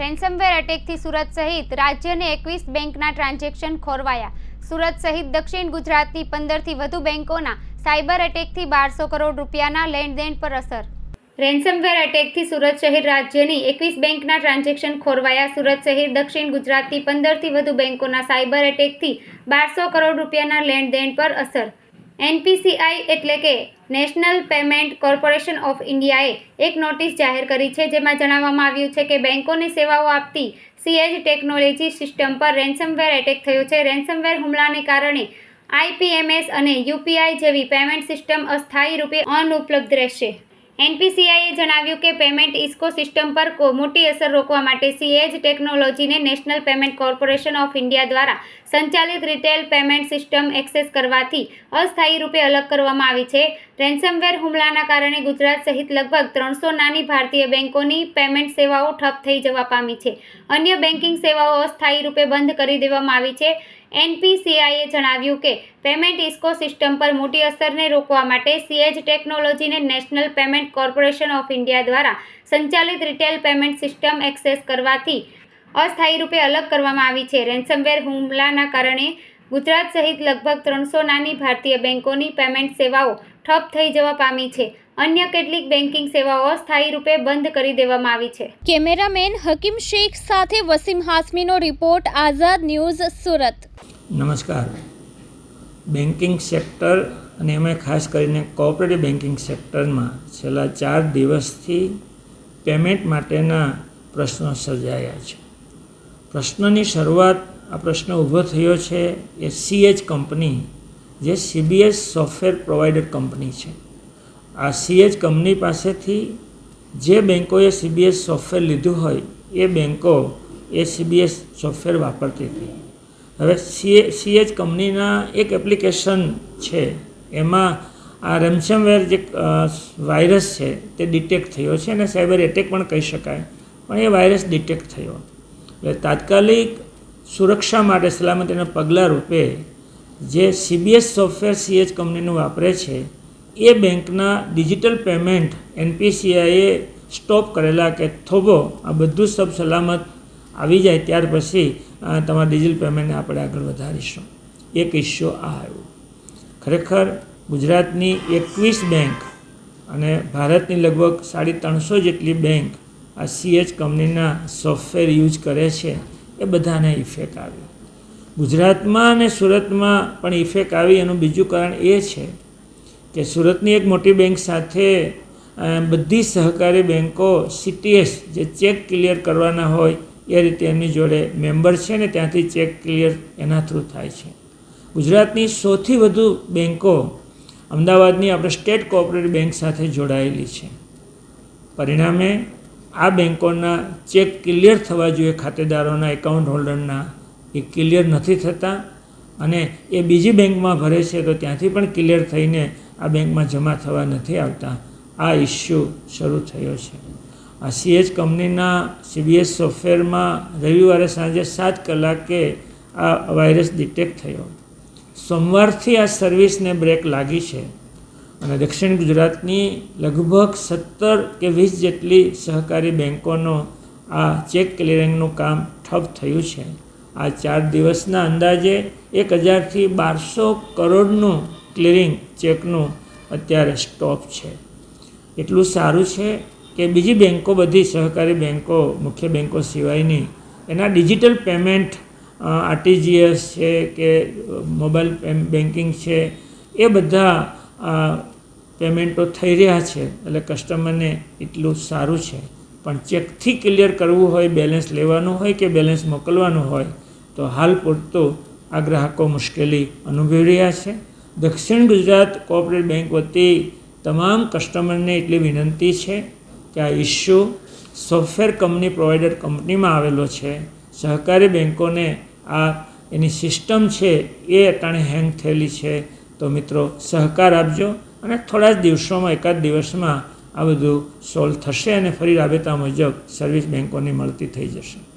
Ransomware અટેકથી Surat સહિત રાજ્યને એકવીસ બેંકના ટ્રાન્ઝેક્શન ખોરવાયા. સુરત સહિત દક્ષિણ ગુજરાતની પંદરથી વધુ બેંકોના સાયબર અટેકથી બારસો કરોડ રૂપિયાના લેણદેણ પર અસર. રેન્સમવેર અટેકથી સુરત શહેર રાજ્યની એકવીસ બેંકના ટ્રાન્ઝેક્શન ખોરવાયા. સુરત શહેર દક્ષિણ ગુજરાતની પંદરથી વધુ બેંકોના સાયબર અટેકથી બારસો કરોડ રૂપિયાના લેણદેણ પર અસર. એનપીસીઆઈ એટલે કે નેશનલ પેમેન્ટ કોર્પોરેશન ઓફ ઇન્ડિયાએ એક નોટિસ જાહેર કરી છે જેમાં જણાવવામાં આવ્યું છે કે બેંકોને સેવાઓ આપતી સીએજ ટેકનોલોજી સિસ્ટમ પર રેન્સમવેર એટેક થયો છે. રેન્સમવેર હુમલાને કારણે આઈપીએમએસ અને યુપીઆઈ જેવી પેમેન્ટ સિસ્ટમ અસ્થાયી રૂપે અનુપલબ્ધ રહેશે. એનપીસીઆઈએ જણાવ્યું કે પેમેન્ટ ઇસ્કો સિસ્ટમ પર મોટી અસર રોકવા માટે સીએજ ટેકનોલોજીને national payment corporation of India દ્વારા સંચાલિત રિટેલ પેમેન્ટ સિસ્ટમ એક્સેસ કરવાથી અસ્થાયી રૂપે અલગ કરવામાં આવી છે. રેન્સમવેર હુમલાના કારણે ગુજરાત સહિત લગભગ ત્રણસો નાની ભારતીય બેન્કોની પેમેન્ટ સેવાઓ ઠપ થઈ જવા પામી છે. અન્ય બેન્કિંગ સેવાઓ અસ્થાયી રૂપે બંધ કરી દેવામાં આવી છે. એનપીસીઆઈએ જણાવ્યું કે, પેમેન્ટ ઇસ્કો સિસ્ટમ પર મોટી અસરને રોકવા માટે સીએજ ટેકનોલોજીને national payment corporation of India દ્વારા સંચાલિત રિટેલ પેમેન્ટ સિસ્ટમ એક્સેસ કરવાથી અસ્થાયી રૂપે અલગ કરવામાં આવી છે. રેન્સમવેર હુમલાના કારણે ગુજરાત સહિત લગભગ ત્રણસો નાની ભારતીય બેન્કોની પેમેન્ટ સેવાઓ ઠપ થઈ જવા પામી છે. અન્ય કેટલીક બેન્કિંગ સેવાઓ અસ્થાયી રૂપે બંધ કરી દેવામાં આવી છે. કેમેરામેન હકીમ શેખ સાથે વસીમ હાસમીનો રિપોર્ટ આઝાદ ન્યૂઝ સુરત. નમસ્કાર. બેન્કિંગ સેક્ટર અને એમાં ખાસ કરીને કોઓપરેટિવ બેન્કિંગ સેક્ટરમાં છેલ્લા ચાર દિવસથી પેમેન્ટ માટેના પ્રશ્નો સર્જાયા છે. પ્રશ્નની શરૂઆત આ પ્રશ્ન ઊભો થયો છે એ સીએચ કંપની, જે સીબીએસ સોફ્ટવેર પ્રોવાઈડર કંપની છે, આ સીએચ કંપની પાસેથી જે બેન્કોએ સીબીએસ સોફ્ટવેર લીધું હોય, એ બેન્કો એ સીબીએસ સોફ્ટવેર વાપરતી હતી. હવે સીએ સીએચ કંપનીના એક એપ્લિકેશન છે, એમાં આ રેમસમવેર જે વાયરસ છે, તે ડિટેક્ટ થયો છે અને સાયબર એટેક પણ કહી શકાય, પણ એ વાયરસ ડિટેક્ટ થયો. એટલે તાત્કાલિક સુરક્ષા માટે સલામતીના પગલાં રૂપે જે સીબીએસ સોફ્ટવેર સીએચ કંપનીનું વાપરે છે, એ બેંકના ડિજિટલ પેમેન્ટ એનપીસીઆઈએ સ્ટોપ કરેલા કે થોભો, આ બધું સબ સલામત આવી જાય ત્યાર પછી તમારા ડિજિટલ પેમેન્ટને આપણે આગળ વધારીશું. એક ઇસ્યુ આ આવ્યો. ખરેખર ગુજરાતની એકવીસ બેંક અને ભારતની લગભગ સાડી ત્રણસો જેટલી બેંક આ સીએચ કંપનીના સોફ્ટવેર યુઝ કરે છે. એ બધાને ઇફેક્ટ આવી. ગુજરાતમાં અને સુરતમાં પણ ઇફેક્ટ આવી. એનું બીજું કારણ એ છે કે સુરતની એક મોટી બેંક સાથે બધી સહકારી બેંકો સીટીએસ જે ચેક ક્લિયર કરવાના હોય, એ રીતે એમની જોડે મેમ્બર છે ને ત્યાંથી ચેક ક્લિયર એના થ્રુ થાય છે. ગુજરાતની સૌથી વધુ બેન્કો અમદાવાદની આપણે સ્ટેટ કોઓપરેટિવ બેંક સાથે જોડાયેલી છે. પરિણામે આ બેંકોના ચેક ક્લિયર થવા જોઈએ ખાતેદારોના એકાઉન્ટ હોલ્ડરના. એ ક્લિયર નથી થતા અને એ બીજી બેંકમાં ભરે છે તો ત્યાંથી પણ ક્લિયર થઈને આ બેંકમાં જમા થવા નથી આવતા. આ ઇસ્યુ શરૂ થયો છે. આ સીએચ કંપનીના સીબીએસ સોફ્ટવેરમાં રવિવારે સાંજે સાત કલાકે આ વાયરસ ડિટેક્ટ થયો. સોમવારથી આ સર્વિસને બ્રેક લાગી છે. અને દક્ષિણ ગુજરાતની લગભગ સત્તર કે વીસ જેટલી સહકારી બેન્કોનો આ ચેક ક્લિયરિંગનું કામ ઠપ થયું છે. આ ચાર દિવસના અંદાજે એક હજારથી બારસો કરોડનું ક્લિયરિંગ ચેકનું અત્યારે સ્ટોપ છે. એટલું સારું છે કે બીજી બેન્કો બધી સહકારી બેન્કો મુખ્ય બેંકો સિવાયની, એના ડિજિટલ પેમેન્ટ આરટીજીએસ છે કે મોબાઈલ બેન્કિંગ છે, એ બધા અ, પેમેન્ટો થઈ રહ્યા છે એટલે કસ્ટમરને એટલું સારું છે. પણ ચેકથી ક્લિયર કરવું હોય બેલેન્સ લેવાનું હોય કે બેલેન્સ મોકલવાનું હોય તો હાલ પૂરતું આ ગ્રાહકો મુશ્કેલી અનુભવી રહ્યા છે. દક્ષિણ ગુજરાત કોઓપરેટિવ બેંક વતી તમામ કસ્ટમરને એટલી વિનંતી છે કે આ ઇસ્યુ સોફ્ટવેર કંપની પ્રોવાઈડર કંપનીમાં આવેલો છે. સહકારી બેંકોને આ એની સિસ્ટમ છે એ અટાણે હેંગ થયેલી છે. તો મિત્રો સહકાર આપજો અને થોડા જ દિવસોમાં, એકાદ દિવસમાં આ બધું સોલ્વ થશે અને ફરી રાબેતા મુજબ સર્વિસ બેંકોની મળતી થઈ જશે.